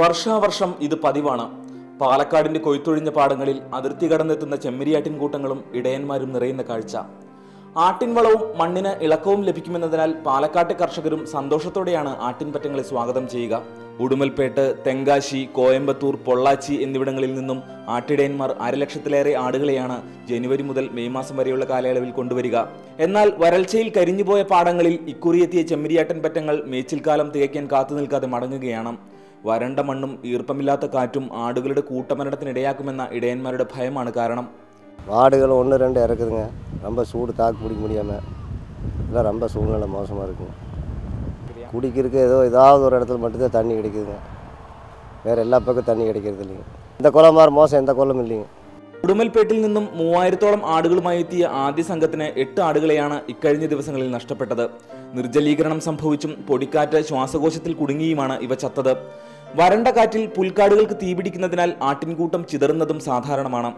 വർഷാവർഷം ഇത് പതിവാണ്. പാലക്കാടിന്റെ കൊയ്ത്തൊഴിഞ്ഞ പാടങ്ങളിൽ അതിർത്തി കടന്നെത്തുന്ന ചെമ്മരിയാട്ടിൻ കൂട്ടങ്ങളും ഇടയന്മാരും നിറയുന്ന കാഴ്ച. ആട്ടിൻവളവും മണ്ണിന് ഇളക്കവും ലഭിക്കുമെന്നതിനാൽ പാലക്കാട്ടെ കർഷകരും സന്തോഷത്തോടെയാണ് ആട്ടിൻപറ്റങ്ങളെ സ്വാഗതം ചെയ്യുക. ഉടുമൽപേട്ട് തെങ്കാശി കോയമ്പത്തൂർ പൊള്ളാച്ചി എന്നിവിടങ്ങളിൽ നിന്നും ആട്ടിടയന്മാർ അരലക്ഷത്തിലേറെ ആടുകളെയാണ് ജനുവരി മുതൽ മെയ് മാസം വരെയുള്ള കാലയളവിൽ കൊണ്ടുവരിക. എന്നാൽ വരൾച്ചയിൽ കരിഞ്ഞുപോയ പാടങ്ങളിൽ ഇക്കുറിയെത്തിയ ചെമ്മരിയാട്ടൻ പറ്റങ്ങൾ മേച്ചിൽക്കാലം തികയ്ക്കാൻ കാത്തു നിൽക്കാതെ മടങ്ങുകയാണ്. വരണ്ട മണ്ണും ഈർപ്പമില്ലാത്ത കാറ്റും ആടുകളുടെ കൂട്ടമരണത്തിനിടയാക്കുമെന്ന ഇടയന്മാരുടെ ഭയമാണ് കാരണം மாடுகள் ஒன்று ரெண்டு இறக்குதுங்க ரொம்ப சூடு தாக்கு பிடிக்க முடியாமல் எல்லாம் ரொம்ப சூழ்நிலை மோசமாக இருக்குங்க குடிக்கிறதுக்கு ஏதோ ஏதாவது ஒரு இடத்துல மட்டும்தான் தண்ணி கிடைக்குதுங்க வேறு எல்லா பக்கம் தண்ணி கிடைக்கிறது இல்லைங்க இந்த குளம் மாதிரி மோசம் எந்த குளமும் இல்லைங்க ഉടുമൽപേട്ടിൽ നിന്നും മൂവായിരത്തോളം ആടുകളുമായി എത്തിയ ആദ്യ സംഘത്തിന് എട്ട് ആടുകളെയാണ് ഇക്കഴിഞ്ഞ ദിവസങ്ങളിൽ നഷ്ടപ്പെട്ടത് നിർജ്ജലീകരണം സംഭവിച്ചും പൊടിക്കാറ്റ് ശ്വാസകോശത്തിൽ കുടുങ്ങിയുമാണ് ഇവ ചത്തത് വരണ്ട കാറ്റിൽ പുൽക്കാടുകൾക്ക് തീപിടിക്കുന്നതിനാൽ ആട്ടിൻകൂട്ടം ചിതറുന്നതും സാധാരണമാണ്.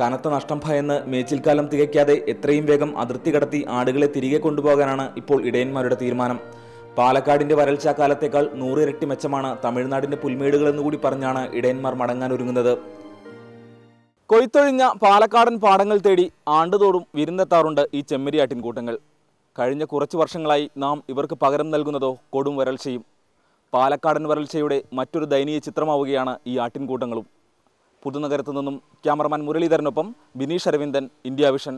കനത്ത നഷ്ടം ഭയന്ന് മേച്ചിൽക്കാലം തികയ്ക്കാതെ എത്രയും വേഗം അതിർത്തി കടത്തി ആടുകളെ തിരികെ കൊണ്ടുപോകാനാണ് ഇപ്പോൾ ഇടയന്മാരുടെ തീരുമാനം. പാലക്കാടിന്റെ വരൾച്ചാ കാലത്തേക്കാൾ നൂറിരട്ടി മെച്ചമാണ് തമിഴ്നാടിന്റെ പുൽമേടുകളെന്ന് കൂടി പറഞ്ഞാണ് ഇടയന്മാർ മടങ്ങാൻ ഒരുങ്ങുന്നത്. കൊയ്ത്തൊഴിഞ്ഞ പാലക്കാടൻ പാടങ്ങൾ തേടി ആണ്ടുതോറും വിരുന്നെത്താറുണ്ട് ഈ ചെമ്മരിയാട്ടിൻ കൂട്ടങ്ങൾ കഴിഞ്ഞ കുറച്ച് വർഷങ്ങളായി നാം ഇവർക്ക് പകരം നൽകുന്നതോ കൊടും വരൾച്ചയും പാലക്കാടൻ വരൾച്ചയുടെ മറ്റൊരു ദയനീയ ചിത്രമാവുകയാണ് ഈ ആട്ടിൻകൂട്ടങ്ങളും. പുതുനഗരത്തു നിന്നും ക്യാമറമാൻ മുരളീധരനൊപ്പം ബിനീഷ് അരവിന്ദൻ ഇന്ത്യ വിഷൻ